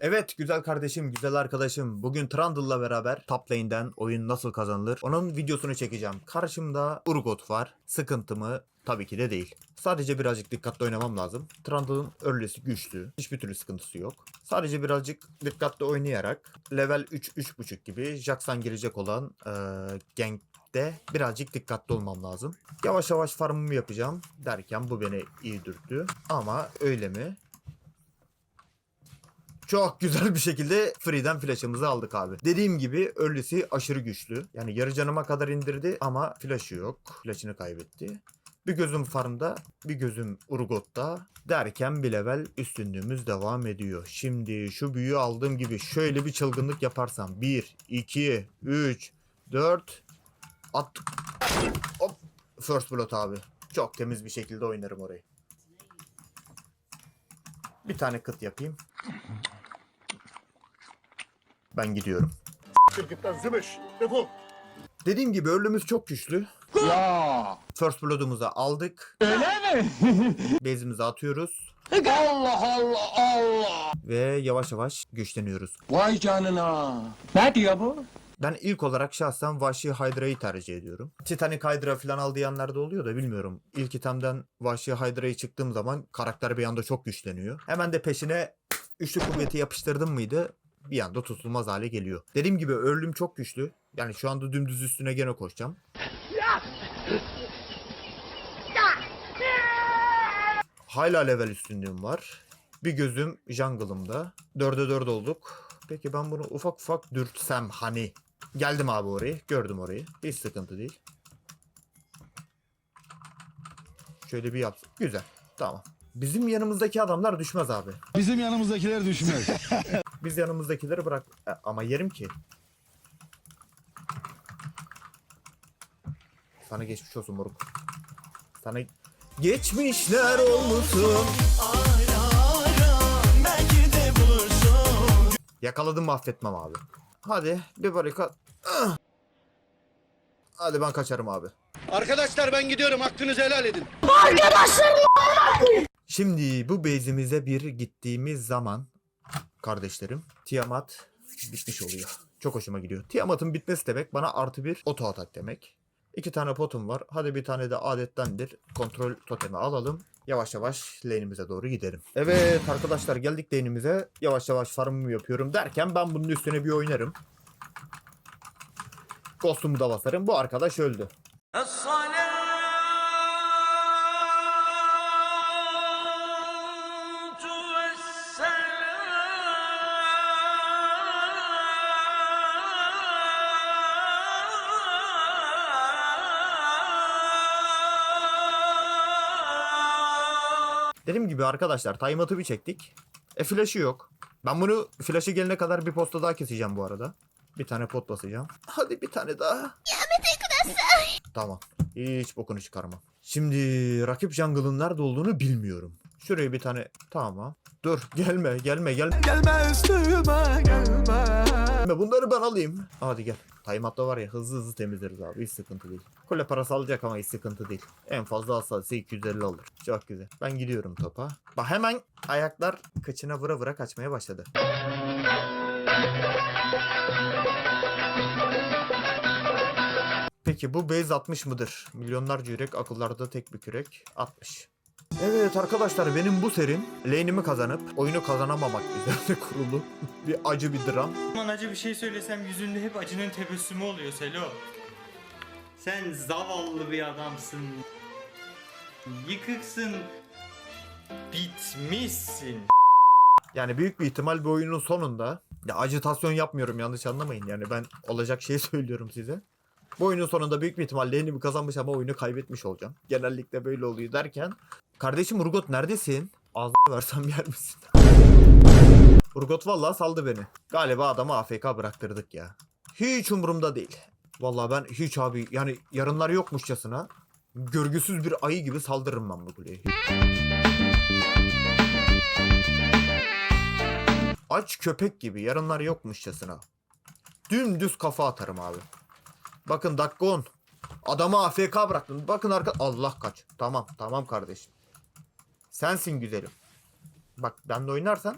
Evet güzel kardeşim, güzel arkadaşım. Bugün Trundle'la beraber top lane'den oyun nasıl kazanılır onun videosunu çekeceğim. Karşımda Urgot var. Sıkıntı mı? Tabii ki de değil. Sadece birazcık dikkatli oynamam lazım. Trundle'ın early'si güçlü. Hiçbir türlü sıkıntısı yok. Sadece birazcık dikkatli oynayarak level 3-3.5 gibi Jax'tan gelecek olan eee Gank'te birazcık dikkatli olmam lazım. Yavaş yavaş farmımı yapacağım derken bu beni iyi dürttü. Ama öyle mi? Çok güzel bir şekilde free'den flash'ımızı aldık abi. Dediğim gibi early'si aşırı güçlü. Yani yarı canıma kadar indirdi ama flash'ı yok. Flash'ını kaybetti. Bir gözüm farmda, bir gözüm Urgot'ta derken bir level üstünlüğümüz devam ediyor. Şimdi şu büyüyü aldığım gibi şöyle bir çılgınlık yaparsam 1, 2, 3, 4 at hop first blood abi. Çok temiz bir şekilde oynarım orayı. Bir tane kıt yapayım. Ben gidiyorum. Şirketten zımış. Defol. Dediğim gibi ölümümüz çok güçlü. Ya First Blood'umuzu aldık. öyle mi? Base'imizi atıyoruz. Allah Allah Allah. Ve yavaş yavaş güçleniyoruz. Vay canına. Ne diyor bu? Ben ilk olarak şahsen Vahşi Hydra'yı tercih ediyorum. Titanic Hydra falan al diyenler de oluyor da bilmiyorum. İlk itemden Vahşi Hydra'yı çıktığım zaman karakter bir anda çok güçleniyor. Hemen de peşine üçlü kuvveti yapıştırdım mıydı bir anda tutulmaz hale geliyor. Dediğim gibi ölüm çok güçlü. Yani şu anda dümdüz üstüne gene koşacağım. Hala level üstünlüğüm var. Bir gözüm jungle'ımda. Dörde dört olduk. Peki ben bunu ufak ufak dürtsem hani. Geldim abi orayı. Gördüm orayı. Hiç sıkıntı değil. Şöyle bir yap. Güzel. Tamam. Bizim yanımızdaki adamlar düşmez abi. Bizim yanımızdakiler düşmez. Biz yanımızdakileri bırak. E, ama yerim ki. Sana geçmiş olsun moruk. Sana geçmişler olmuşsun. Yakaladım mahvetmem abi. Hadi bir barikat. Hadi ben kaçarım abi. Arkadaşlar ben gidiyorum. Hakkınızı helal edin. Şimdi bu base'imize bir gittiğimiz zaman kardeşlerim Tiamat bitmiş oluyor. Çok hoşuma gidiyor. Tiamat'ın bitmesi demek bana artı bir oto atak demek. İki tane potum var. Hadi bir tane de adettendir. Kontrol totemi alalım. Yavaş yavaş lane'imize doğru gidelim. Evet arkadaşlar geldik lane'imize. Yavaş yavaş farmımı yapıyorum derken ben bunun üstüne bir oynarım. Ghost'umu da basarım. Bu arkadaş öldü. Dediğim gibi arkadaşlar timeout'u bir çektik. E flash'ı yok. Ben bunu flash'ı gelene kadar bir posta daha keseceğim bu arada. Bir tane pot basacağım. Hadi bir tane daha. Tamam. Hiç bokunu çıkarmam. Şimdi rakip jungle'ın nerede olduğunu bilmiyorum. Şuraya bir tane... Tamam. Dur gelme gelme gelme. Gelme üstüme gelme. Bunları ben alayım. Hadi gel. Timeout'ta var ya hızlı hızlı temizleriz abi. Hiç sıkıntı değil. Kule parası alacak ama hiç sıkıntı değil. En fazla alsa 250 alır. Çok güzel. Ben gidiyorum topa. Bak hemen ayaklar kıçına vura vura kaçmaya başladı. Peki bu base 60 mıdır? Milyonlarca yürek akıllarda tek bir kürek 60. Evet arkadaşlar benim bu serim lane'imi kazanıp oyunu kazanamamak üzerine kurulu bir acı bir dram. Aman acı bir şey söylesem yüzünde hep acının tebessümü oluyor Selo. Sen zavallı bir adamsın. Yıkıksın. Bitmişsin. Yani büyük bir ihtimal bu oyunun sonunda ya ajitasyon yapmıyorum yanlış anlamayın yani ben olacak şeyi söylüyorum size. Bu oyunun sonunda büyük bir ihtimal lane'imi kazanmış ama oyunu kaybetmiş olacağım. Genellikle böyle oluyor derken kardeşim Urgot neredesin? Ağzına versem yer misin? Urgot vallahi saldı beni. Galiba adamı AFK bıraktırdık ya. Hiç umurumda değil. Vallahi ben hiç abi yani yarınlar yokmuşçasına görgüsüz bir ayı gibi saldırırım ben bu kuleye. Aç köpek gibi yarınlar yokmuşçasına. Dümdüz kafa atarım abi. Bakın dakika 10. Adamı AFK bıraktın. Bakın arka... Allah kaç. Tamam tamam kardeşim. Sensin güzelim. Bak benle oynarsan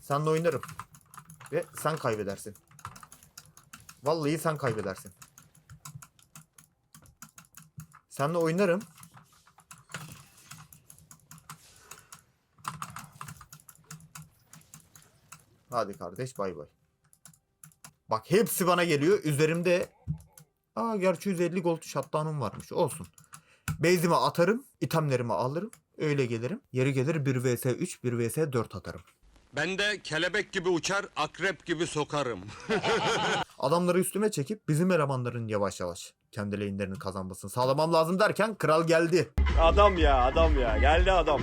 Seninle oynarım. Ve sen kaybedersin. Vallahi sen kaybedersin. Seninle oynarım. Hadi kardeş bay bay. Bak hepsi bana geliyor. Üzerimde Aa gerçi 150 gold shutdown'um varmış. Olsun. Base'ime atarım. itemlerimi alırım. Öyle gelirim. Yeri gelir 1 vs 3, 1 vs 4 atarım. Ben de kelebek gibi uçar, akrep gibi sokarım. Adamları üstüme çekip bizim elemanların yavaş yavaş kendi lane'lerini kazanmasını sağlamam lazım derken kral geldi. Adam ya adam ya geldi adam.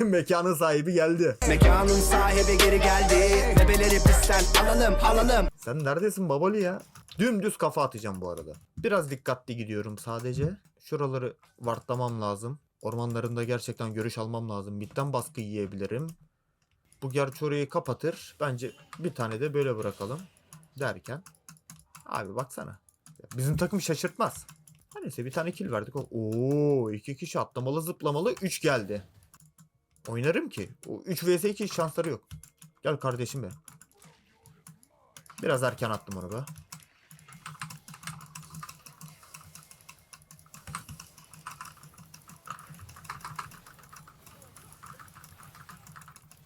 Mekanın sahibi geldi. Mekanın sahibi geri geldi Bebeleri pistten alalım alalım Sen neredesin babali ya? Dümdüz kafa atacağım bu arada. Biraz dikkatli gidiyorum sadece. Şuraları vartlamam lazım. Ormanlarında gerçekten görüş almam lazım. Midden baskı yiyebilirim. Bu gerçi orayı kapatır. Bence bir tane de böyle bırakalım. Derken. Abi baksana. Bizim takım şaşırtmaz. Neyse bir tane kill verdik. Oo iki kişi atlamalı zıplamalı 3 geldi. Oynarım ki. O 3 vs 2 şansları yok. Gel kardeşim benim. Biraz erken attım onu be.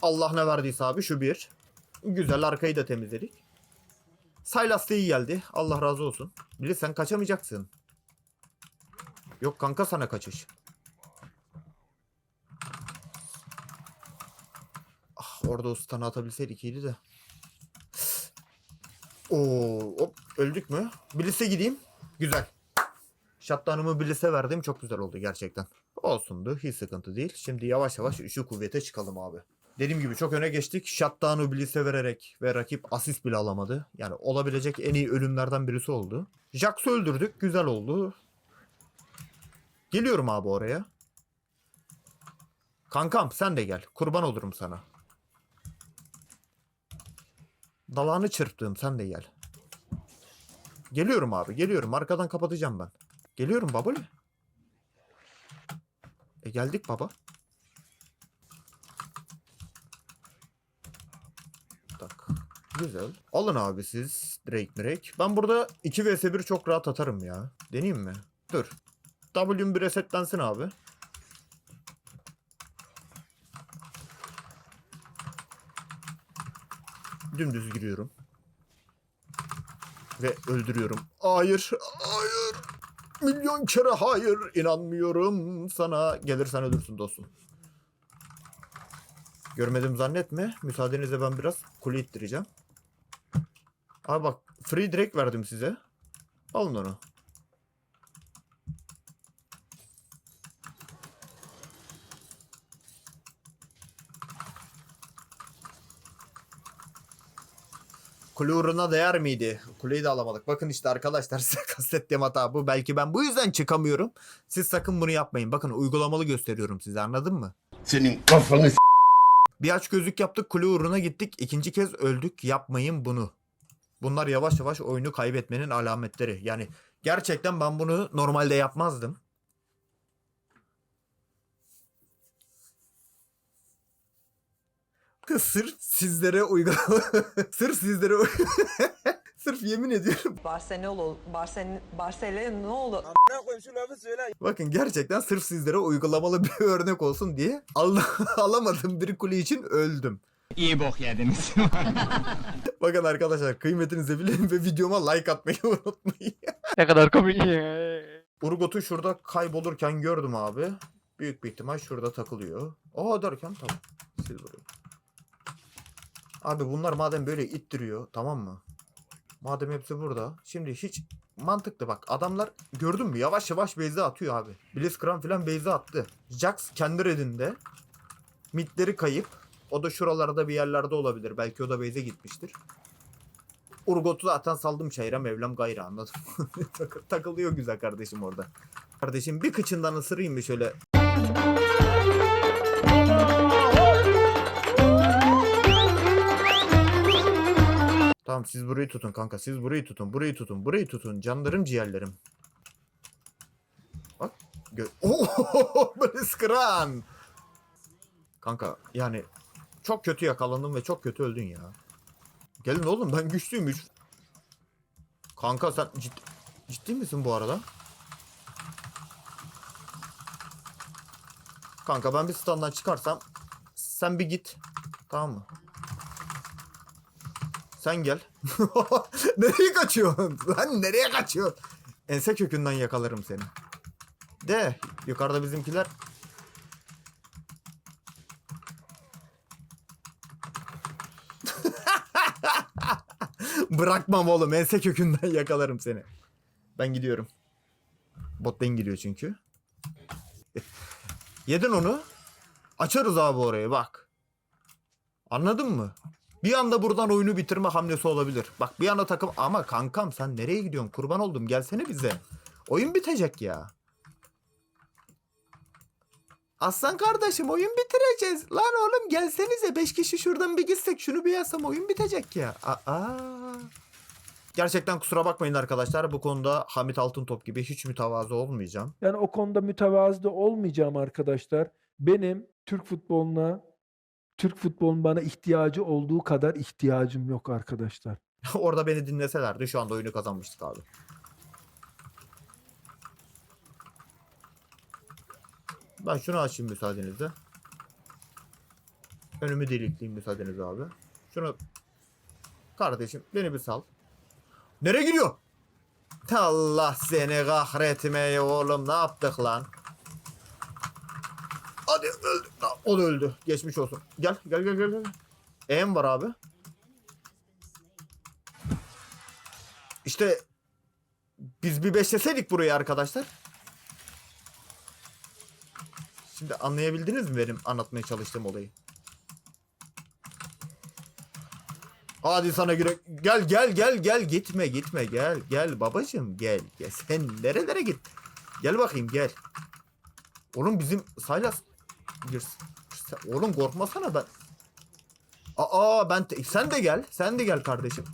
Allah ne verdiyse abi şu bir. Güzel arkayı da temizledik. Saylas da iyi geldi. Allah razı olsun. Bile sen kaçamayacaksın. Yok kanka sana kaçış. Ah, orada o stun'ı atabilseydik iyiydi de. Oo, hop öldük mü? Bilis'e gideyim. Güzel. Shutdown'ımı Bilis'e verdim. Çok güzel oldu gerçekten. Olsundu. Hiç sıkıntı değil. Şimdi yavaş yavaş şu kuvvete çıkalım abi. Dediğim gibi çok öne geçtik. Shutdown'u Bilis'e vererek ve rakip asist bile alamadı. Yani olabilecek en iyi ölümlerden birisi oldu. Jax'ı öldürdük. Güzel oldu. Geliyorum abi oraya. Kankam sen de gel. Kurban olurum sana. Dalağını çırptım sen de gel. Geliyorum abi geliyorum. Arkadan kapatacağım ben. Geliyorum babali. E geldik baba. Güzel. Alın abi siz Drake Drake. Ben burada 2 vs 1 çok rahat atarım ya. Deneyeyim mi? Dur. W'm bir resetlensin abi. Dümdüz giriyorum. Ve öldürüyorum. Hayır, hayır. Milyon kere hayır. İnanmıyorum sana. Gelirsen ölürsün dostum. Görmedim zannetme. Müsaadenizle ben biraz kule ittireceğim. Abi bak free direkt verdim size. Alın onu. Kule uğruna değer miydi? Kuleyi de alamadık. Bakın işte arkadaşlar size kastettiğim hata bu. Belki ben bu yüzden çıkamıyorum. Siz sakın bunu yapmayın. Bakın uygulamalı gösteriyorum size anladın mı? Senin kafanı Bir aç gözlük yaptık kule uğruna gittik. İkinci kez öldük. Yapmayın bunu. Bunlar yavaş yavaş oyunu kaybetmenin alametleri. Yani gerçekten ben bunu normalde yapmazdım. Kız sırf sizlere uygulama... sırf sizlere uy- Sırf yemin ediyorum. Barcelona, Barcelona, Barcelona olur. Bakın gerçekten sırf sizlere uygulamalı bir örnek olsun diye al alamadığım bir kule için öldüm. İyi bok yediniz. Bakın arkadaşlar kıymetinizi bilin ve videoma like atmayı unutmayın. Ne kadar komik. Urgot'u şurada kaybolurken gördüm abi. Büyük bir ihtimal şurada takılıyor. Aa derken tamam. Sil burayı. Abi bunlar madem böyle ittiriyor tamam mı? Madem hepsi burada. Şimdi hiç mantıklı bak. Adamlar gördün mü yavaş yavaş base'e atıyor abi. Blitzcrank falan base'e attı. Jax kendi redinde. Midleri kayıp. O da şuralarda bir yerlerde olabilir. Belki o da base'e gitmiştir. Urgot'u zaten saldım çayıra Mevlam gayrı anladım. Takı- takılıyor güzel kardeşim orada. Kardeşim bir kıçından ısırayım mı şöyle? Tamam siz burayı tutun kanka. Siz burayı tutun. Burayı tutun. Burayı tutun. Canlarım ciğerlerim. Bak. Gö Oo, Blitzcrank. Kanka yani çok kötü yakalandın ve çok kötü öldün ya. Gelin oğlum ben güçlüyüm. Üç... Kanka sen ciddi, ciddi misin bu arada? Kanka ben bir standdan çıkarsam sen bir git. Tamam mı? Sen gel. nereye kaçıyorsun? Lan nereye kaçıyorsun? Ense kökünden yakalarım seni. De yukarıda bizimkiler Bırakmam oğlum. Ense kökünden yakalarım seni. Ben gidiyorum. Bot lane giriyor çünkü. Yedin onu. Açarız abi orayı bak. Anladın mı? Bir anda buradan oyunu bitirme hamlesi olabilir. Bak bir anda takım ama kankam sen nereye gidiyorsun? Kurban oldum gelsene bize. Oyun bitecek ya. Aslan kardeşim oyun bitireceğiz. Lan oğlum gelsenize 5 kişi şuradan bir gitsek şunu bir yazsam oyun bitecek ya. Aa. Gerçekten kusura bakmayın arkadaşlar bu konuda Hamit Altıntop gibi hiç mütevazı olmayacağım. Yani o konuda mütevazı da olmayacağım arkadaşlar. Benim Türk futboluna, Türk futbolun bana ihtiyacı olduğu kadar ihtiyacım yok arkadaşlar. Orada beni dinleselerdi şu anda oyunu kazanmıştık abi. Ben şunu açayım müsaadenizle. Önümü delikleyeyim müsaadenizle abi. Şunu kardeşim beni bir sal. Nereye gidiyor? Allah seni kahretmeye oğlum ne yaptık lan? Hadi öldü. O da öldü. Geçmiş olsun. Gel gel gel gel. gel. E'm var abi. İşte biz bir beşleseydik burayı arkadaşlar. Şimdi anlayabildiniz mi benim anlatmaya çalıştığım olayı? Hadi sana göre gel gel gel gel gitme gitme. Gel gel babacım gel gel. Sen nerelere git? Gel bakayım gel. Oğlum bizim Saylas oğlum korkmasana ben aa ben sen de gel sen de gel kardeşim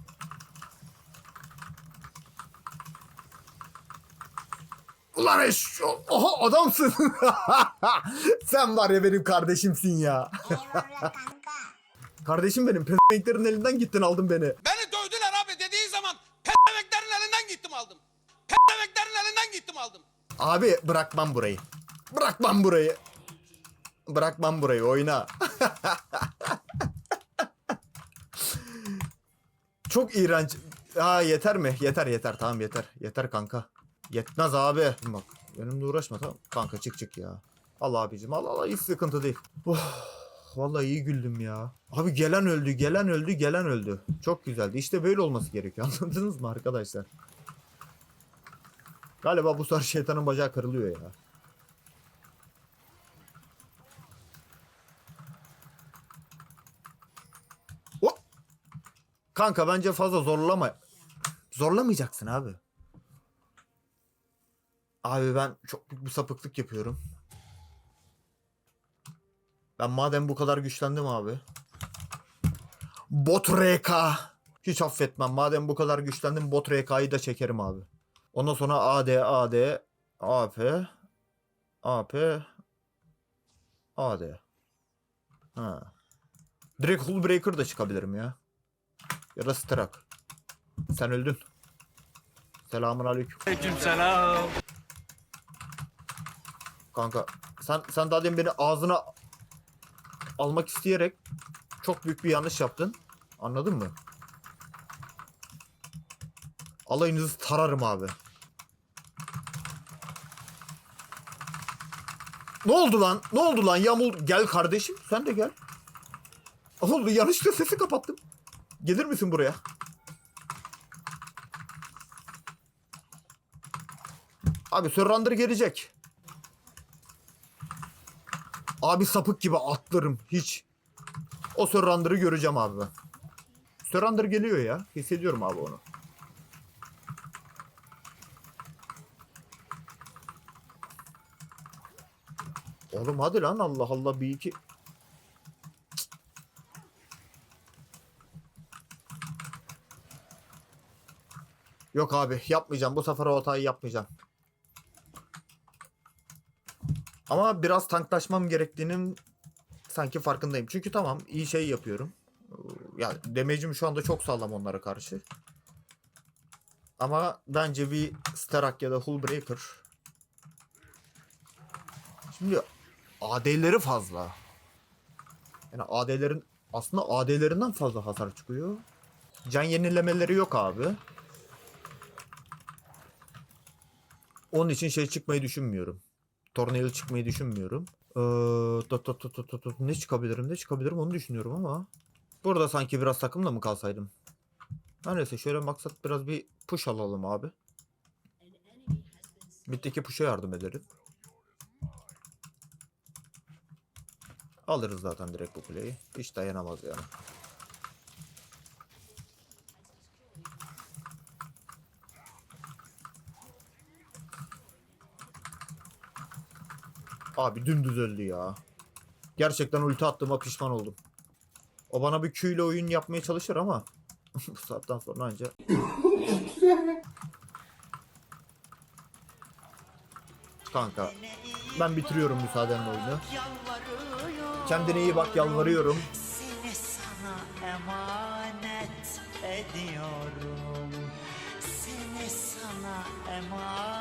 Ulan eş... Oha adamsın. Sen var ya benim kardeşimsin ya. Kardeşim benim pezevenklerin elinden gittin aldın beni. Beni dövdüler abi dediği zaman pezeveklerin elinden gittim aldım. Pezeveklerin elinden gittim aldım. Abi bırakmam burayı. Bırakmam burayı. Bırakmam burayı oyna. Çok iğrenç. Ha yeter mi? Yeter yeter tamam yeter. Yeter kanka. Yetmez abi. Bak benimle uğraşma tamam. Kanka çık çık ya. Allah abicim al al hiç sıkıntı değil. Oh, vallahi iyi güldüm ya. Abi gelen öldü gelen öldü gelen öldü. Çok güzeldi. İşte böyle olması gerekiyor. Anladınız mı arkadaşlar? Galiba bu sarı şeytanın bacağı kırılıyor ya. Kanka bence fazla zorlama. Zorlamayacaksın abi. Abi ben çok büyük bir sapıklık yapıyorum. Ben madem bu kadar güçlendim abi. Bot RK. Hiç affetmem. Madem bu kadar güçlendim bot RK'yı da çekerim abi. Ondan sonra AD, AD, AP, AP, AD. Ha. Direkt Hullbreaker da çıkabilirim ya. Ya da Strak. Sen öldün. Selamun aleyküm. selam. Kanka sen sen daha demin beni ağzına almak isteyerek çok büyük bir yanlış yaptın. Anladın mı? Alayınızı tararım abi. Ne oldu lan? Ne oldu lan? Yamul gel kardeşim. Sen de gel. Oldu yanlışlıkla sesi kapattım. Gelir misin buraya? Abi Surrender gelecek. Abi sapık gibi atlarım hiç. O Surrender'ı göreceğim abi ben. Surrender geliyor ya. Hissediyorum abi onu. Oğlum hadi lan Allah Allah bir iki. Yok abi yapmayacağım. Bu sefer o hatayı yapmayacağım. Ama biraz tanklaşmam gerektiğinin sanki farkındayım. Çünkü tamam iyi şey yapıyorum. Ee, Ya demecim şu anda çok sağlam onlara karşı. Ama bence bir Starak ya da Hullbreaker. Şimdi AD'leri fazla. Yani AD'lerin aslında AD'lerinden fazla hasar çıkıyor. Can yenilemeleri yok abi. Onun için şey çıkmayı düşünmüyorum. Tornado çıkmayı düşünmüyorum. Ee, tut, tut, tut, tut. ne çıkabilirim ne çıkabilirim onu düşünüyorum ama. Burada sanki biraz takımla mı kalsaydım? Her neyse şöyle maksat biraz bir push alalım abi. Bitteki push'a yardım edelim. Alırız zaten direkt bu kuleyi. Hiç dayanamaz yani. Abi dümdüz öldü ya. Gerçekten ulti attığıma pişman oldum. O bana bir Q ile oyun yapmaya çalışır ama bu saatten sonra anca. Kanka ben bitiriyorum müsaadenle oyunu. Kendine iyi bak yalvarıyorum. Seni sana emanet ediyorum. Seni sana emanet